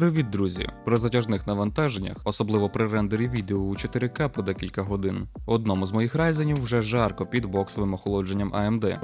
Привіт, друзі! При затяжних навантаженнях, особливо при рендері відео у 4К по декілька годин, одному з моїх райзенів вже жарко під боксовим охолодженням AMD.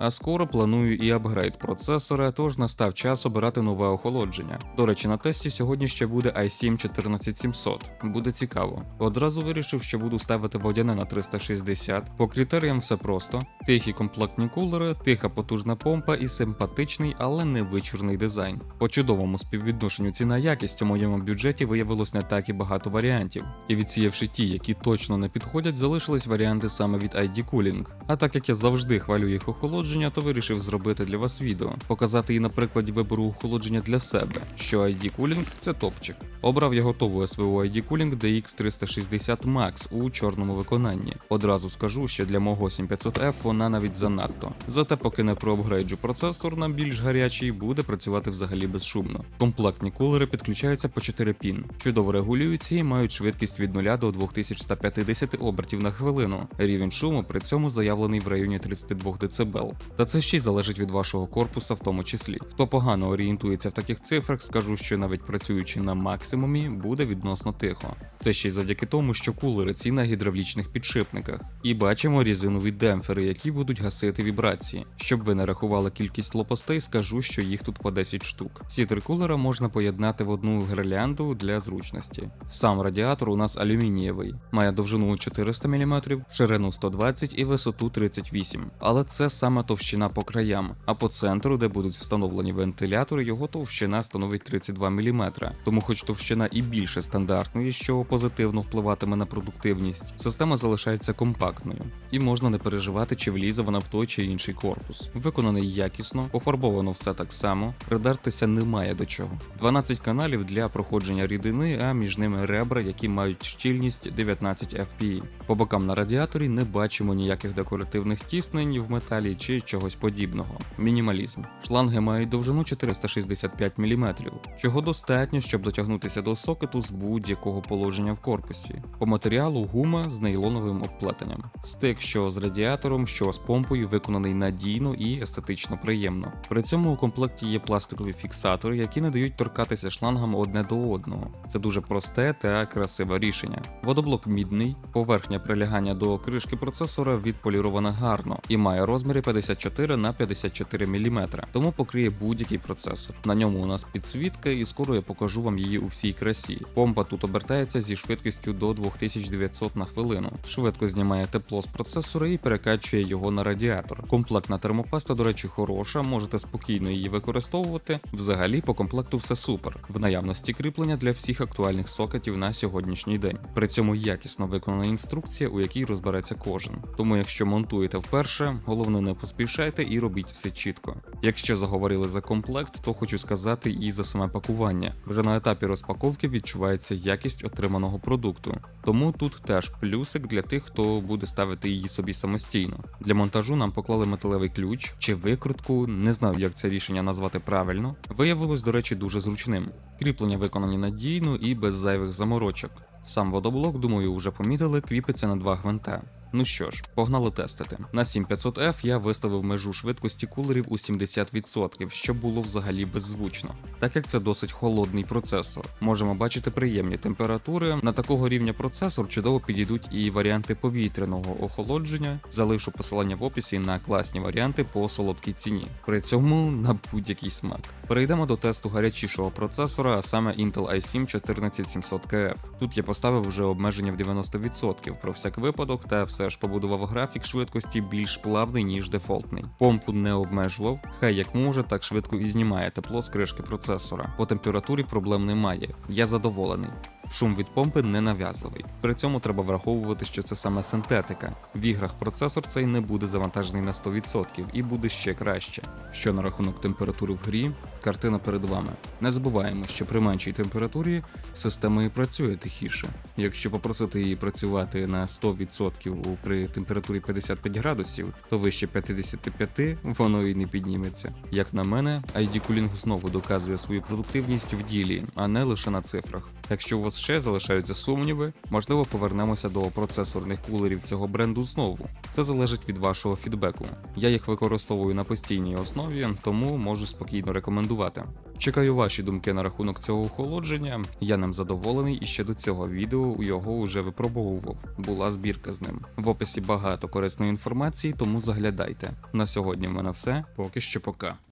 А скоро планую і апгрейд процесора, тож настав час обирати нове охолодження. До речі, на тесті сьогодні ще буде i7 14700. Буде цікаво. Одразу вирішив, що буду ставити водяне на 360. По критеріям все просто: тихі комплектні кулери, тиха потужна помпа і симпатичний, але не вичурний дизайн. По чудовому співвідношенню ціна якість у моєму бюджеті виявилось не так і багато варіантів. І відсіявши ті, які точно не підходять, залишились варіанти саме від ID Cooling. А так як я завжди хвалю їх охолодження, то вирішив зробити для вас відео, показати і на прикладі вибору охолодження для себе, що ID Cooling – це топчик. Обрав я готову СВО ID Cooling DX360 Max у чорному виконанні. Одразу скажу, що для мого 7500F вона навіть занадто. Зате, поки не проапгрейджу процесор на більш гарячий, буде працювати взагалі безшумно. Комплектні кулери підключаються по 4 пін, чудово регулюються і мають швидкість від 0 до 2150 обертів на хвилину. Рівень шуму при цьому заявлений в районі 32 дБ. Та це ще й залежить від вашого корпуса, в тому числі. Хто погано орієнтується в таких цифрах, скажу, що навіть працюючи на максимумі, буде відносно тихо. Це ще й завдяки тому, що кулери ці на гідравлічних підшипниках. І бачимо різинові демпфери, які будуть гасити вібрації. Щоб ви не рахували кількість лопастей, скажу, що їх тут по 10 штук. Всі три кулера можна поєднати в одну гірлянду для зручності. Сам радіатор у нас алюмінієвий, має довжину 400 мм, ширину 120 і висоту 38. Але це саме товщина по краям, а по центру, де будуть встановлені вентилятори, його товщина становить 32 мм. Тому, хоч товщина і більше стандартної, що позитивно впливатиме на продуктивність, система залишається компактною, і можна не переживати, чи влізе вона в той чи інший корпус. Виконаний якісно, пофарбовано все так само, придертися немає до чого. 12 каналів для проходження рідини, а між ними ребра, які мають щільність 19 FPI. По бокам на радіаторі не бачимо ніяких декоративних тіснень в металі чи чогось подібного. Мінімалізм. Шланги мають довжину 465 мм, чого достатньо, щоб дотягнутися до сокету з будь-якого положення в корпусі. По матеріалу гума з нейлоновим обплетенням. Стик, що з радіатором, що з помпою, виконаний надійно і естетично приємно. При цьому у комплекті є пластикові фіксатори, які не дають торкатися шлангам одне до одного. Це дуже просте та красиве рішення. Водоблок мідний, поверхня прилягання до кришки процесора відполірована гарно і має розміри 54 на 54 мм, тому покриє будь-який процесор. На ньому у нас підсвітка, і скоро я покажу вам її у всій красі. Помпа тут обертається зі швидкістю до 2900 на хвилину. Швидко знімає тепло з процесора і перекачує його на радіатор. Комплектна термопаста, до речі, хороша, можете спокійно її використовувати. Взагалі, по комплекту все супер. В наявності кріплення для всіх актуальних сокетів на сьогоднішній день. При цьому якісно виконана інструкція, у якій розбереться кожен. Тому, якщо монтуєте вперше, головне не поспішайте і робіть все чітко. Якщо заговорили за комплект, то хочу сказати і за саме пакування. Вже на етапі розпаковки відчувається якість отриманого продукту. Тому тут теж плюсик для тих, хто буде ставити її собі самостійно. Для монтажу нам поклали металевий ключ чи викрутку, не знаю, як це рішення назвати правильно. Виявилось, до речі, дуже зручним. Кріплення виконані надійно і без зайвих заморочок. Сам водоблок, думаю, вже помітили, кріпиться на два гвинта. Ну що ж, погнали тестити. На 7500F я виставив межу швидкості кулерів у 70%, що було взагалі беззвучно. Так як це досить холодний процесор, можемо бачити приємні температури. На такого рівня процесор чудово підійдуть і варіанти повітряного охолодження. Залишу посилання в описі на класні варіанти по солодкій ціні. При цьому на будь-який смак. Перейдемо до тесту гарячішого процесора, а саме Intel i7 14700KF. Тут я поставив вже обмеження в 90% про всяк випадок, та все ж побудував графік швидкості більш плавний, ніж дефолтний. Помпу не обмежував, хай як може, так швидко і знімає тепло з кришки процесора. По температурі проблем немає. Я задоволений. Шум від помпи не нав'язливий. При цьому треба враховувати, що це саме синтетика. В іграх процесор цей не буде завантажений на 100% і буде ще краще. Що на рахунок температури в грі, картина перед вами. Не забуваємо, що при меншій температурі система і працює тихіше. Якщо попросити її працювати на 100% при температурі 55 градусів, то вище 55 воно і не підніметься. Як на мене, ID Cooling знову доказує свою продуктивність в ділі, а не лише на цифрах. Якщо у вас ще залишаються сумніви, можливо, повернемося до процесорних кулерів цього бренду знову. Це залежить від вашого фідбеку. Я їх використовую на постійній основі, тому можу спокійно рекомендувати. Чекаю ваші думки на рахунок цього охолодження. Я ним задоволений і ще до цього відео його вже випробовував. Була збірка з ним. В описі багато корисної інформації, тому заглядайте. На сьогодні в мене все. Поки що пока.